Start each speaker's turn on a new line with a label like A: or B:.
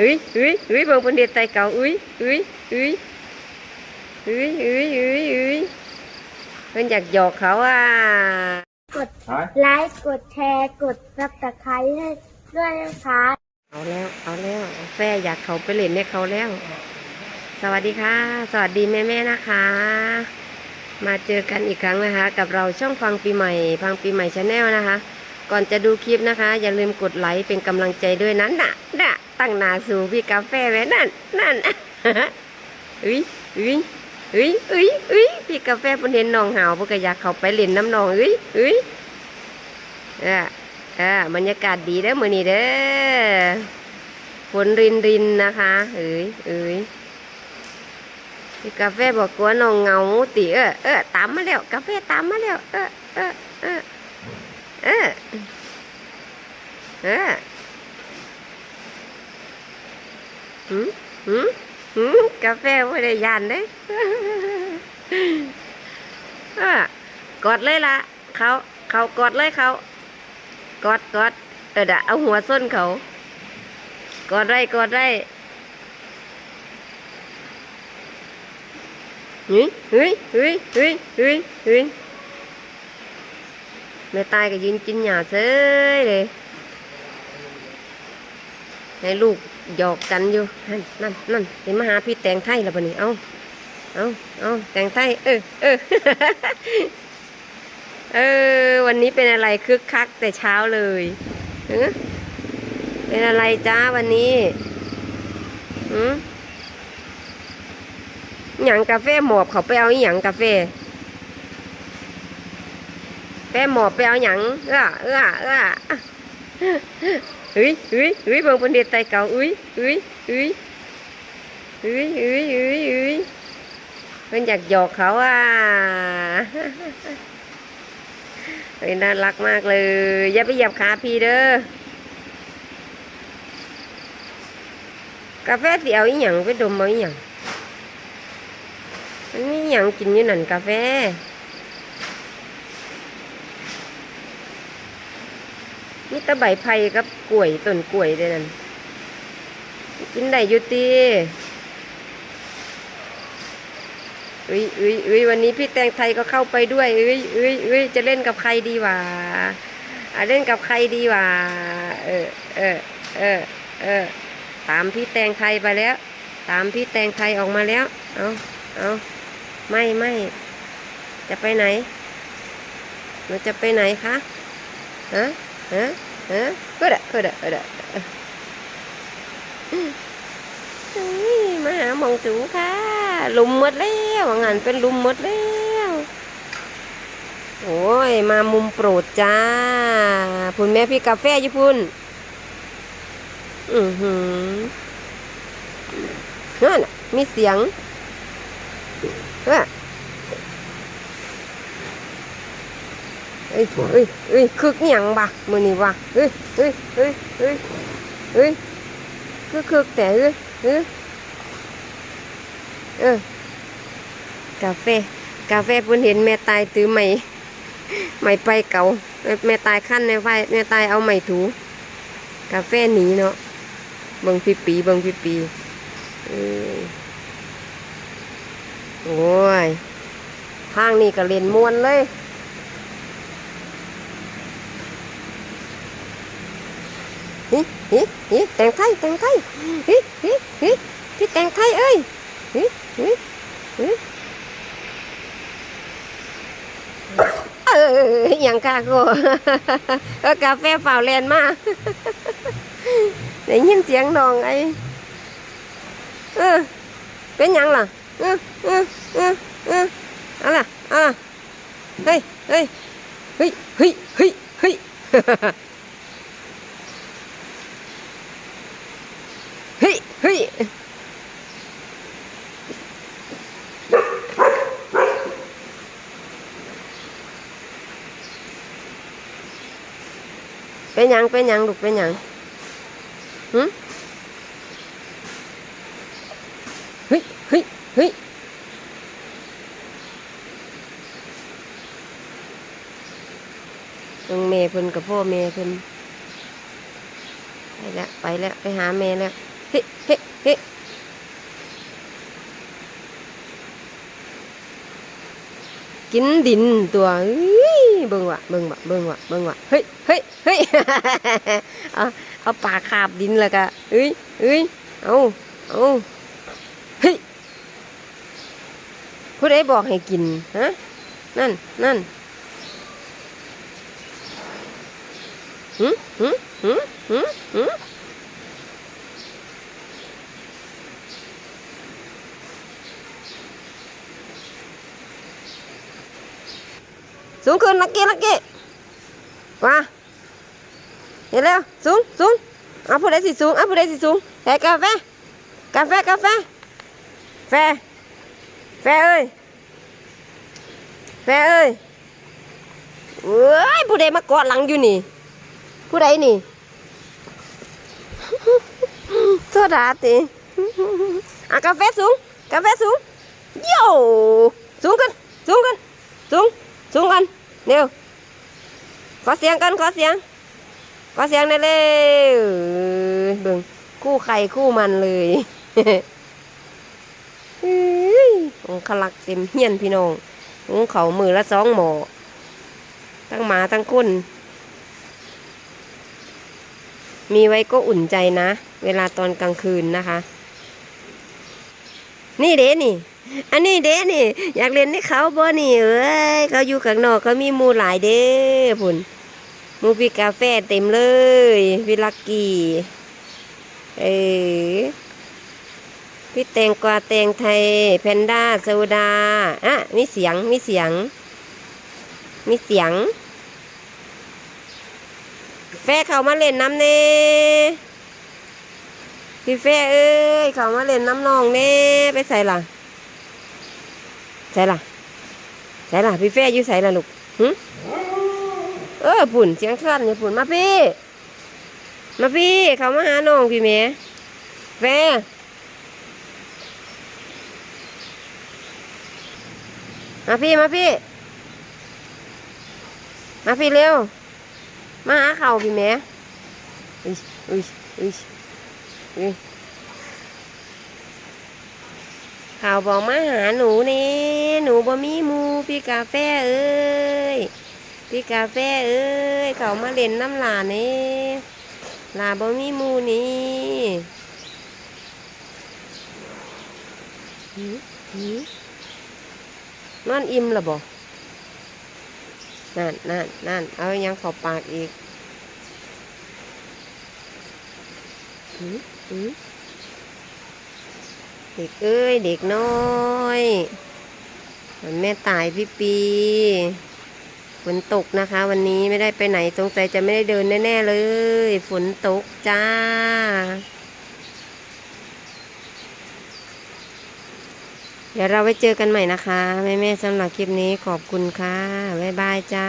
A: อุ้ยอุ้ยอุ้ยเบิ่งเพิ่นเฮ็ดไตเก่าอุ้ยอุ้ยอุ้ยอุ้ยอุ้ยอุ้ยอุ้ยเพิ่นอยากหยอกเขาอะ
B: กด
C: ฮะ
B: ไลค์กดแชร์กดซับสไครต์ให้ด้วยนะคะ
A: เอาแล้วเอาแล้วแฟอยากเขาไปเล่นให้เขาแล้ว สวัสดีค่ะ สวัสดีแม่ๆนะคะ มาเจอกันอีกครั้งนะคะ กับเราช่องฟังปีใหม่ ฟังปีใหม่ชาแนลนะคะ ก่อนจะดูคลิปนะคะ อย่าลืมกดไลค์เป็นกำลังใจด้วยนั้นน่ะน่ะ ตั้งหนาสู่พี่กาแฟไว้นั่นนั่นอุ้ยอุ้ยอุ้ยอุ้ยอุ้ยพี่กาแฟเพิ่นเห็นน้องหาวเพิ่นก็อยากเข้าไปเล่นน้ำน้องอุ้ยอุ้ยเอ่าอ่บรรยากาศดีเด้อมื้อนี้เด้อฝนรินรินนะคะเอ้ยเอ้ยพี่กาแฟบอกกลัวน้องเงาติเออเออตามมาแล้วกาแฟตามมาแล้วเออเออเออเออเออ หืมหืมหืมกาแฟไม่ได้ยานเด้กอดเลยล่ะเขาเขากอดเลยเขากอดกอดเออดะเอาหัวส้นเขากอดได้กอดได้เฮ้ยเฮ้ยเฮ้ยเฮ้ยเฮ้ยเฮ้ยแม่ตายก็ยืนกินหญ้าเซ้ยเลย ให้ลูกหยอกกันอยู่นั่นนั่นนั่นเห็นมหาพี่แตงไทยแล้วปะนี่เอาเอาเอาแตงไทยเออเออเออ วันนี้เป็นอะไรคึกคักแต่เช้าเลยเออเป็นอะไรจ้าวันนี้อืมหยังกาแฟหมอบเขาไปเอาหยังกาแฟแฟหมอบไปเอาหยังเออเออเออ เฮ้ยเฮ้ยเฮ้ยเบิ่งบนเด็ดไตเก่าอุ้ยอุ้ยอุ้ยอุ้ยอุ้ยอุ้ยอุ้ยเพิ่นอยากหยอกเขาอะเฮ้ยน่ารักมากเลย อย่าไปเหยียบขาพี่เด้อกาแฟสิเอาอีหยังไปดมเอาอีหยังมันมีหยังกินอยู่นั่นกาแฟมีแตะใบไผ่กับกล้วยต้นกล้วยเด้นั่นกินได้อยู่ตีอุ้ยอุ้ยอุ้ยวันนี้พี่แตงไทยก็เข้าไปด้วยอุ้ยอุ้ยอุ้ยจะเล่นกับใครดีวะอะเล่นกับใครดีวะเออเออเออเออตามพี่แตงไทยไปแล้ว ตามพี่แตงไทยออกมาแล้ว เอาเอาไม่ไม่จะไปไหนหนูจะไปไหนคะฮะฮะะก็ได้ก็ได้ก็ได้เฮ้ยมาหามองจูค่ะ ลุมหมดแล้วงานเป็นลุมหมดแล้ว โอ้ย มามุมโปรดจ้าพุ่นแม่พี่กาแฟญี่ปุ่นอือหือนั่นะมีเสียงเฮ้ เอ้ยเอ้ยเอ้ยคึกอหย่างบะมือนี่วะเอ้ยเอ้ยเอ้ยเอ้ยเอ้ยคึกคึกแต่เอ้ยเอ้ยเออกาแฟกาแฟเพิ่นเห็นแม่ตายถือไม้ไม้ไปเก่าแม่ตายขั้นในไฟแม่ตายเอาไม้ถู กาแฟหนีเนาะเบิ่งพี่ปีเบิ่งพี่ปีเอ้ยโอ้างนี้ก็เล่นมวนเลย ฮิฮิฮิแต่งไทยแต่งไทยฮิฮิฮิพี่แต่งไทยเอ้ยฮิฮิฮิเอออย่างกาโกเออกาแฟเปล่าแลนมาได้ยินเสียงน้องไอ้เออเป็นหยังล่ะเออเออเออเออเอาล่ะเอาล่ะเฮ้ยเฮ้ยเฮ้ยเฮ้ยเฮ้ยเฮ้ย เฮ้ยเป็นยังเป็นยังลูกเป็นยังหึเฮ้ยเฮ้ยเฮ้ยน้องเมย์เพิ่นกับพ่อเมย์เพิ่นไปแล้วไปแล้วไปหาแม่แล้ว เฮ้เฮ้เฮ้กินดินตัวเอ้ยเบิ่งว่ะเบิ่งว่ะเบิ่งว่ะเบิ่งว่ะเฮ้ยเฮ้ยเฮ้ยเอาเอาปากคาบดินแล้วก็เอ้ยเอ้ยเอาเอาเฮ้ยผู้ใดบอกให้กินฮะนั่นนั่นหืมหืมหืมหืมหืม สูงขึ้นลักกี้ลักกี้มาเห็นแล้วสูงสูงเอาผู้ใดสิสูงเอาผู้ใดสิสูงแค่กาแฟกาแฟกาแฟแฟแฟเอ้ ยแฟเอ้ยเอ้ยผู้ใดมาเกาะหลังอยู่นี่ผู้ใดนี่โทษดาติอะกาแฟสูงกาแฟสูงโย่สูงขึ้นสูงขึ้นสูงสูงกันเร็วขอเสียงกันขอเสียง ขอเสียงได้เร็วเบิ่งคู่ใครคู่มันเลยเฮ้ยของขลักเต็มเฮียนพี่น้องของเขามือละสองหมอทั้งหมาทั้งคนมีไว้ก็อุ่นใจนะ เวลาตอนกลางคืนนะคะ นี่เด้นี่ อันนี้เด้นี่ อยากเล่นในเขาบ่นี่เอ้ยเขาอยู่ข้างนอกเขามีมูหลายเด้พุ่นมูพี่กาแฟเต็มเลยพี่ลักกี้เออพี่แตงกวาแตงไทย แพนด้าโซดาอะมีเสียงมีเสียง มีเสียง แฟเขามาเล่นน้ำเน่พี่แฟเอ้ยเขามาเล่นน้ำนองเน่ไปใส่ล่ะ ใส่ล่ะใส่ล่ะพี่แฟอยู่ใส่ล่ะลูกหึเออปุ่นเสียงเคลื่อนอยู่ปุ่นมาพี่ มาพี่ เขามาหาน้องพี่แม่แฟมาพี่มาพี่ มาพี่เร็ว มาหาเขาพี่แม่อุ้ยอุ้ยอุ้ยอุ้ย ข่าวบอกมาหาหนูนี่หนูบ่มีมูพี่กาแฟเอ้ยพี่กาแฟเอ้ยเขามาเล่นน้ำหลานนี่หลาบ่มีมูนี่หือหือนอนอิ่มละบ่นั่นนั่นนั่นเอายังเขอปากอีกหือหือ เด็กเอ้ย เด็กน้อยมันแม่ตายพี่ปีฝนตกนะคะ วันนี้ไม่ได้ไปไหนสงสัยจะไม่ได้เดินแน่ ๆ เลย ฝนตกจ้า เดี๋ยวเราไว้เจอกันใหม่นะคะ แม่ ๆสำหรับคลิปนี้ขอบคุณค่ะ บ๊ายบายจ้า